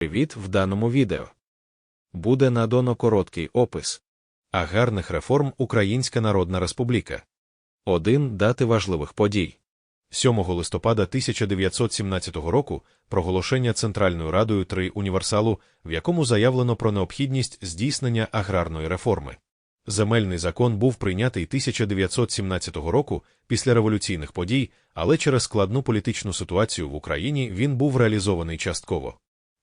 Привіт в даному відео. Буде надано короткий опис аграрних реформ Українська Народна Республіка. 1. Дати важливих подій. 7 листопада 1917 року проголошення Центральною Радою 3 універсалу, в якому заявлено про необхідність здійснення аграрної реформи. Земельний закон був прийнятий 1917 року після революційних подій, але через складну політичну ситуацію в Україні він був реалізований частково.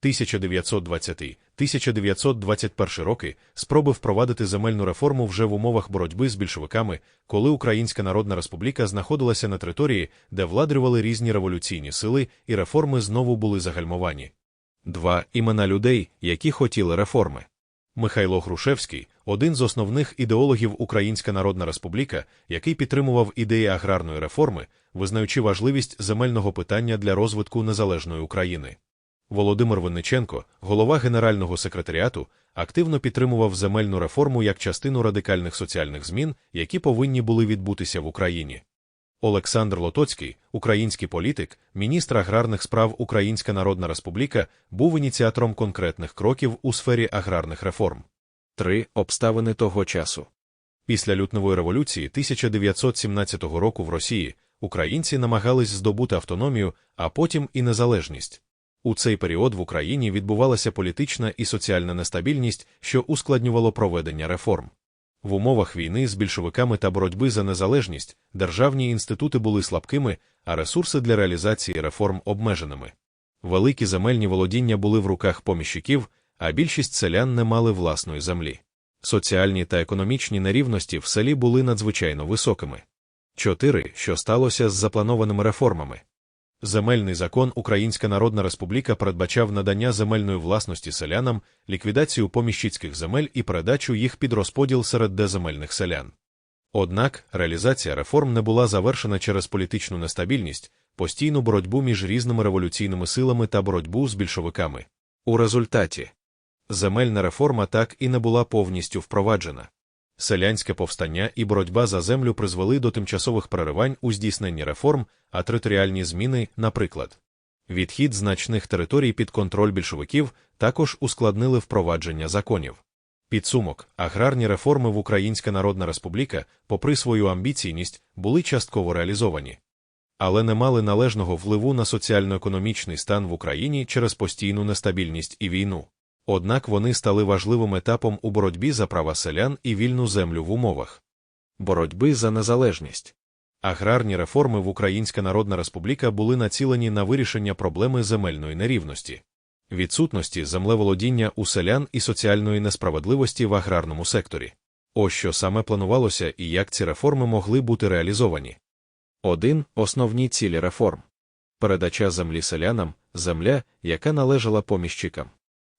1920-1921 роки спроби впровадити земельну реформу вже в умовах боротьби з більшовиками, коли Українська Народна Республіка знаходилася на території, де владрювали різні революційні сили, і реформи знову були загальмовані. Два імена людей, які хотіли реформи. Михайло Грушевський, один з основних ідеологів Українська Народна Республіка, який підтримував ідеї аграрної реформи, визнаючи важливість земельного питання для розвитку незалежної України. Володимир Винниченко, голова Генерального секретаріату, активно підтримував земельну реформу як частину радикальних соціальних змін, які повинні були відбутися в Україні. Олександр Лотоцький, український політик, міністр аграрних справ Українська Народна Республіка, був ініціатором конкретних кроків у сфері аграрних реформ. 3. Обставини того часу. Після лютневої революції 1917 року в Росії українці намагались здобути автономію, а потім і незалежність. У цей період в Україні відбувалася політична і соціальна нестабільність, що ускладнювало проведення реформ. В умовах війни з більшовиками та боротьби за незалежність державні інститути були слабкими, а ресурси для реалізації реформ обмеженими. Великі земельні володіння були в руках поміщиків, а більшість селян не мали власної землі. Соціальні та економічні нерівності в селі були надзвичайно високими. 4. Що сталося з запланованими реформами? Земельний закон Українська Народна Республіка передбачав надання земельної власності селянам, ліквідацію поміщицьких земель і передачу їх під розподіл серед деземельних селян. Однак реалізація реформ не була завершена через політичну нестабільність, постійну боротьбу між різними революційними силами та боротьбу з більшовиками. У результаті земельна реформа так і не була повністю впроваджена. Селянське повстання і боротьба за землю призвели до тимчасових переривань у здійсненні реформ, а територіальні зміни, наприклад, відхід значних територій під контроль більшовиків також ускладнили впровадження законів. Підсумок аграрні реформи в Українська Народна Республіка, попри свою амбіційність, були частково реалізовані, але не мали належного впливу на соціально-економічний стан в Україні через постійну нестабільність і війну. Однак вони стали важливим етапом у боротьбі за права селян і вільну землю в умовах боротьби за незалежність. Аграрні реформи в Українська Народна Республіка були націлені на вирішення проблеми земельної нерівності, відсутності землеволодіння у селян і соціальної несправедливості в аграрному секторі. Ось що саме планувалося і як ці реформи могли бути реалізовані. 1. Основні цілі реформ передача землі селянам, земля, яка належала поміщикам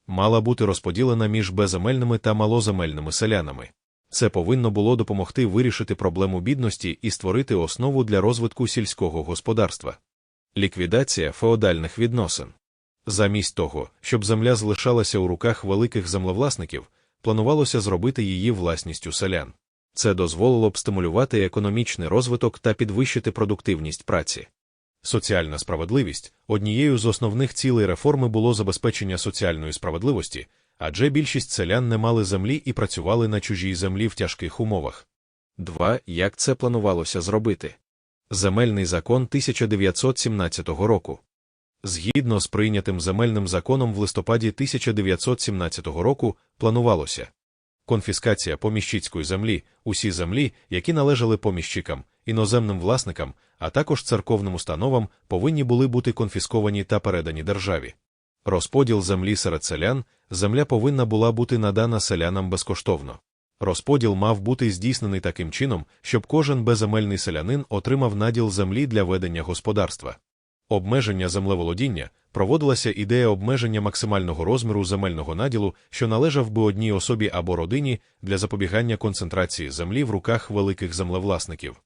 мала бути розподілена між безземельними та малоземельними селянами. Це повинно було допомогти вирішити проблему бідності і створити основу для розвитку сільського господарства. Ліквідація феодальних відносин. Замість того, щоб земля залишалася у руках великих землевласників, планувалося зробити її власністю селян. Це дозволило б стимулювати економічний розвиток та підвищити продуктивність праці. Соціальна справедливість однією з основних цілей реформи було забезпечення соціальної справедливості, адже більшість селян не мали землі і працювали на чужій землі в тяжких умовах. 2. Як це планувалося зробити? Земельний закон 1917 року. Згідно з прийнятим земельним законом в листопаді 1917 року планувалося конфіскація поміщицької землі, усі землі, які належали поміщикам, іноземним власникам, а також церковним установам, повинні були бути конфісковані та передані державі. Розподіл землі серед селян, земля повинна була бути надана селянам безкоштовно. Розподіл мав бути здійснений таким чином, щоб кожен безземельний селянин отримав наділ землі для ведення господарства. Обмеження землеволодіння проводилася ідея обмеження максимального розміру земельного наділу, що належав би одній особі або родині для запобігання концентрації землі в руках великих землевласників.